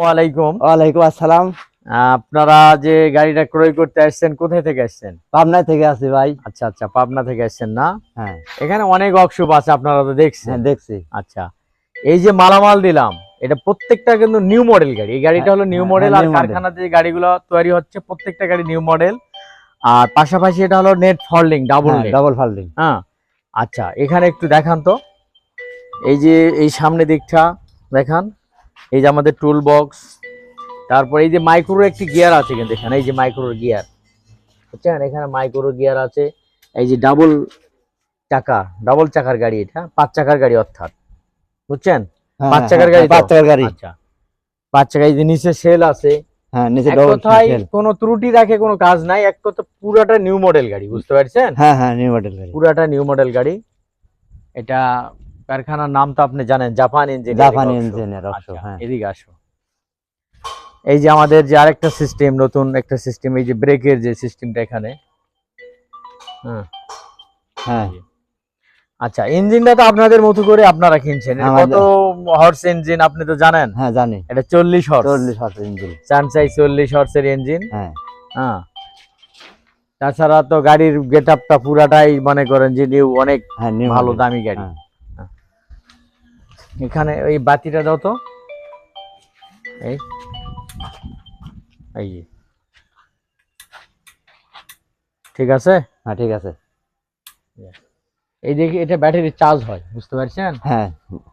ওয়ালাইকুম ওয়ালাইকুম আসসালাম। আপনারা যে গাড়িটা ক্রয় করতে আসছেন কোথায় থেকে আসছেন? পাবনা থেকে আছি ভাই। আচ্ছা আচ্ছা পাবনা থেকে আসছেন না? হ্যাঁ। এখানে অনেক ওয়ার্কশপ আছে আপনারা তো দেখছেন। হ্যাঁ দেখছি। আচ্ছা এই যে মালামাল দিলাম এটা প্রত্যেকটা কিন্তু নিউ মডেল গাড়ি। এই গাড়িটা হলো নিউ হ্যাঁ, মডেল হ্যাঁ, আর কারখানাতে যে গাড়িগুলো তৈরি হচ্ছে প্রত্যেকটা গাড়ি নিউ মডেল। আর পাশাপাশি এটা হলো net folding double double folding হ্যাঁ আচ্ছা এখানে একটু দেখান তো। এই যে এই সামনে দিকটা দেখান। এই যে আমাদের টুল বক্স তারপর এই যে মাইক্রোর একটি গিয়ার আছে কিন্তু এখানে এই যে মাইক্রোর গিয়ার বুঝছেন? এখানে মাইক্রো গিয়ার আছে এই যে ডাবল চাকা ডাবল চাকার গাড়ি এটা পাঁচ চাকার গাড়ি অর্থাৎ বুঝছেন? পাঁচ চাকার গাড়ি হ্যাঁ, পাঁচ চাকার গাড়ি। আচ্ছা পাঁচ চাকা এই যে নিচে সেল আছে হ্যাঁ নিচে ডবল কথায় কোনো ত্রুটি রাখে কোনো কাজ নাই এক কথা পুরাটা নিউ মডেল গাড়ি বুঝতে পারছেন? হ্যাঁ হ্যাঁ নিউ মডেল গাড়ি। পুরাটা নিউ মডেল গাড়ি এটা কারখানার নাম তো আপনি জানেন জাপান ইঞ্জিন জাপানি হ্যাঁ। এদিকে আসো। এই যে আমাদের যে আরেকটা সিস্টেম নতুন একটা সিস্টেম এই যে ব্রেকের যে সিস্টেমটা এখানে। হ্যাঁ হ্যাঁ। আচ্ছা ইঞ্জিনটা তো আপনাদের মতো করে আপনারা কিনছেন। কত হর্স ইঞ্জিন আপনি তো জানেন? হ্যাঁ জানি। এটা চল্লিশ হর্স চল্লিশ হাজার ইঞ্জিন চানসাই চল্লিশ হর্সের ইঞ্জিন হ্যাঁ। হ্যাঁ। তাছাড়া তো গাড়ির গেট আপটা পুরাটাই মনে করেন যে নিউ অনেক হ্যাঁ ভালো দামি গাড়ি। হ্যাঁ। এখানে ওই বাতিটা দাও তো। এই। এই ঠিক আছে? হ্যাঁ ঠিক আছে। এই দেখি এটা ব্যাটারি চার্জ হয় বুঝতে পারছেন? হ্যাঁ।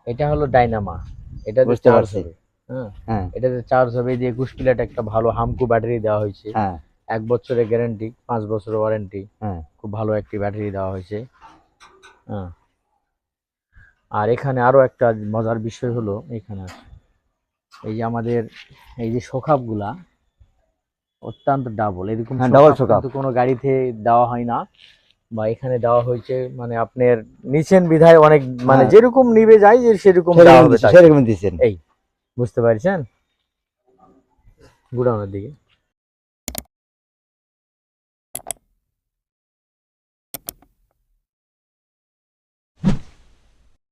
এটা হলো ডাইনামা। এটা বুঝতে চার্জ পারছি। হ্যাঁ? হ্যাঁ। এটাতে চার্জ হবে এই যে একুশ প্লেট একটা ভালো হামকু ব্যাটারি দেওয়া হয়েছে। হ্যাঁ। এক বছরের গ্যারান্টি পাঁচ বছরের ওয়ারেন্টি। হ্যাঁ। খুব ভালো একটি ব্যাটারি দেওয়া হয়েছে। হ্যাঁ। আর এখানে আরও একটা মজার বিষয় হলো এখানে এই যে আমাদের এই যে সখাপগুলা অত্যন্ত ডাবল এরকম হ্যাঁ, সখাপ সখাপ। কিন্তু কোনো গাড়িতে দেওয়া হয় না বা এখানে দেওয়া হয়েছে মানে আপনার নিচেন বিধায় অনেক মানে হ্যাঁ। যেরকম নিবে যায় যে সেরকম সেরকম দিচ্ছেন, এই বুঝতে পারছেন? গুডাউনের দিকে।